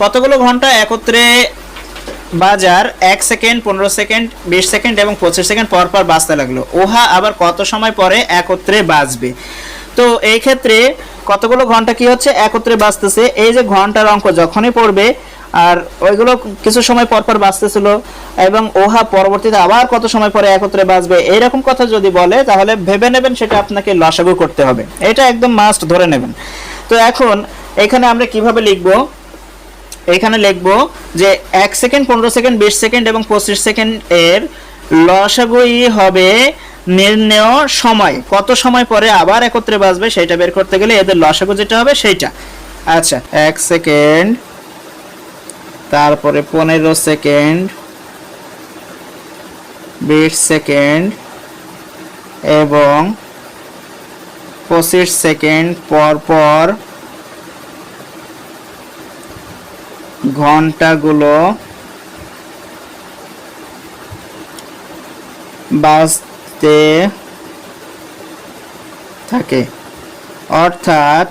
কতগুলো ঘণ্টা একত্রে বাজার? এক সেকেন্ড, পনেরো সেকেন্ড, বিশ সেকেন্ড এবং পঁচিশ সেকেন্ড পর পর বাজতে লাগল। ওহা আবার কত সময় পরে একত্রে বাজবে তো এই ক্ষেত্রে কতগুলো ঘণ্টা কি হচ্ছে? একত্রে বাজতেছে এই যে ঘণ্টার অঙ্ক যখনই পড়বে, আর ওইগুলো কিছু সময় পর পর বাজতেছিল এবং ওহা পরবর্তীতে আবার কত সময় পরে একত্রে বাঁচবে, এইরকম কথা যদি বলে, তাহলে ভেবে নেবেন সেটা আপনাকে লসাগু করতে হবে। এটা একদম মাস্ট ধরে নেবেন। তো এখন এখানে আমরা কীভাবে লিখব? এখানে লিখব যে এক সেকেন্ড, পনেরো সেকেন্ড, বিশ সেকেন্ড এবং পঁচিশ সেকেন্ড এর লসাগুই হবে নির্ণেয় সময়। কত সময় পরে আবার একত্রে বাজবে সেটা বের করতে গেলে এদের লসাগু যেটা হবে সেইটা। আচ্ছা এক সেকেন্ড, তারপরে পনেরো সেকেন্ড, বিশ সেকেন্ড এবং পঁচিশ সেকেন্ড পর পর ঘন্টাগুলো বাজতে থাকে। অর্থাৎ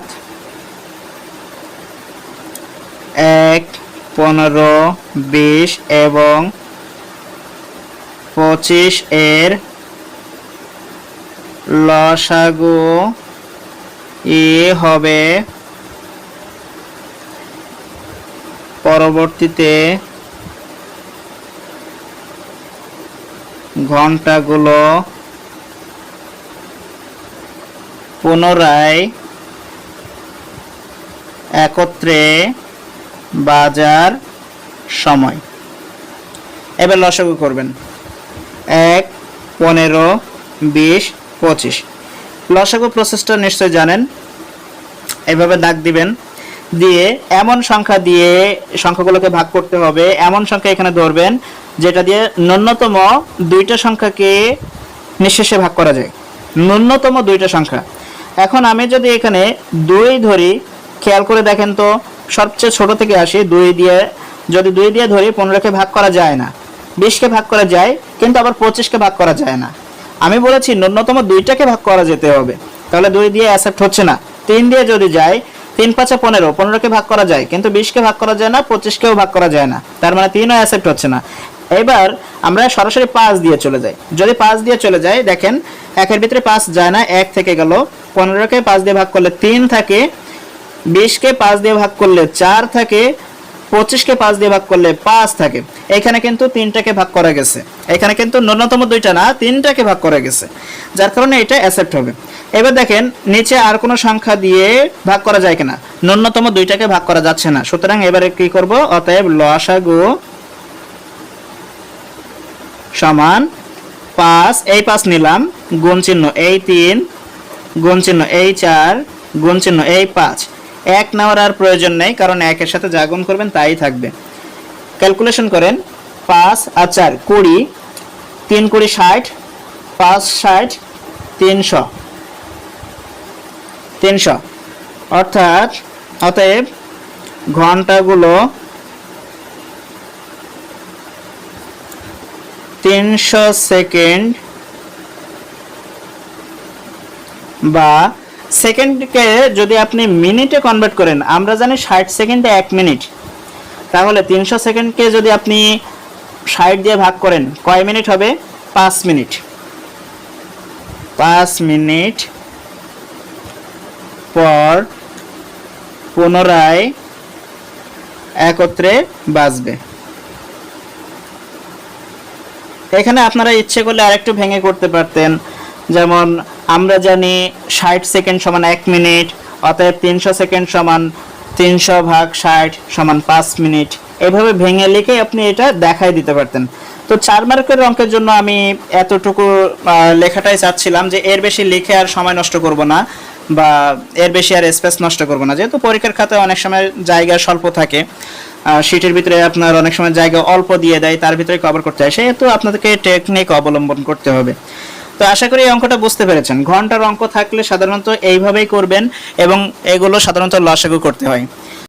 এক পনেরো বিশ এবং পঁচিশ এর লসাগু ই হবে পরবর্তীতে ঘন্টাগুলো পুনরায় একত্রে বাজার সময়। এবার লসাগু করবেন। এক, পনেরো, বিশ, পঁচিশ। লসাগু প্রসেসটা নিশ্চয় জানেন। এভাবে দাগ দিবেন। দিয়ে এমন সংখ্যা দিয়ে সংখ্যাগুলোকে ভাগ করতে হবে। এমন সংখ্যা এখানে ধরবেন, যেটা দিয়ে ন্যূনতম দুইটা সংখ্যাকে নিঃশেষে ভাগ করা যায়। ন্যূনতম দুইটা সংখ্যা। এখন আমি যদি এখানে দুই ধরি, খেয়াল করে দেখেন তো, সবচেয়ে ছোট থেকে আসি দুই দিয়ে। যদি দুই দিয়ে ধরি, পনেরোকে ভাগ করা যায় না। বিশকে ভাগ করা যায়, কিন্তু আবার পঁচিশকে ভাগ করা যায় না। আমি বলেছি ন্যূনতম দুইটাকে ভাগ করা যেতে হবে। তাহলে দুই দিয়ে অ্যাসেপ্ট হচ্ছে না। তিন দিয়ে যদি যায় তিন পাঁচে পনেরো, পনেরোকে ভাগ করা যায়, কিন্তু বিশকে ভাগ করা যায় না, পঁচিশকেও ভাগ করা যায় না। তার মানে তিনও অ্যাসেপ্ট হচ্ছে না। এবার আমরা সরাসরি পাঁচ দিয়ে চলে যাই। যদি পাঁচ দিয়ে চলে যাই, দেখেন একের ভিতরে পাঁচ যায় না, এক থেকে গেল। পনেরোকে পাঁচ দিয়ে ভাগ করলে তিন থাকে, বিশকে পাঁচ দিয়ে ভাগ করলে চার থাকে পঁচিশকে পাঁচ দিয়ে ভাগ করলে পাঁচ থাকে। এখানে কিন্তু তিনটাকে ভাগ করা গেছে। এখানে কিন্তু ন্যূনতম দুইটা না, তিনটাকে ভাগ করা গেছে। যার কারণে এটা অ্যাসেপ্ট হবে। এবার দেখেন, নিচে আর কোনো সংখ্যা দিয়ে ভাগ করা যায় কিনা? ন্যূনতম দুইটাকে ভাগ করা যাচ্ছে না। সুতরাং এবারে কি করব? অতএব লসাগু সমান পাঁচ, এই পাঁচ নিলাম, গুণ চিহ্ন এই তিন, গুণ চিহ্ন এই চার, গুণ চিহ্ন এই পাঁচ। এক নেওয়ার আর প্রয়োজন নেই, কারণ একের সাথে যা গুণ করবেন তাই থাকবে। ক্যালকুলেশন করেন, পাঁচ আর চার, কুড়ি, তিন কুড়ি ষাট, পাঁচ ষাট, তিনশো। তিনশো। অর্থাৎ, অতএব ঘন্টাগুলো তিনশো সেকেন্ড বা সেকেন্ডকে যদি আপনি মিনিটে কনভার্ট করেন, আমরা জানি ষাট সেকেন্ডে এক মিনিট। তাহলে তিনশো সেকেন্ডকে যদি আপনি ষাট দিয়ে ভাগ করেন, কয় মিনিট হবে? পাঁচ মিনিট। পাঁচ মিনিট পর পুনরায় একত্রে বাজবে। এখানে আপনারা ইচ্ছে করলে আরেকটু ভেঙে করতে পারতেন। যেমন আমরা জানি ষাট সেকেন্ড সমান এক মিনিট, অতএব তিনশো সেকেন্ড সমান তিনশো ভাগ ষাট সমান পাঁচ মিনিট। এভাবে ভেঙে লিখে আপনি এটা দেখাই দিতে পারতেন। তো চার মার্কের অঙ্কের জন্য আমি এতটুকু লেখাটাই চাচ্ছিলাম যে এর বেশি লিখে আর সময় নষ্ট করব না বা এর বেশি আর স্পেস নষ্ট করব না। যেহেতু পরীক্ষার খাতায় অনেক সময় জায়গা স্বল্প থাকে সিটের ভিতরে আপনার অনেক সময় জায়গা অল্প দিয়ে দেয়, তার ভিতরে কভার করতে হয়। সেহেতু আপনাদেরকে টেকনিক অবলম্বন করতে হবে। তো আশা করি এই অঙ্কটা বুঝতে পেরেছেন। ঘণ্টার অঙ্ক থাকলে সাধারণত এইভাবেই করবেন এবং এগুলো সাধারণত লসাগু করতে হয়।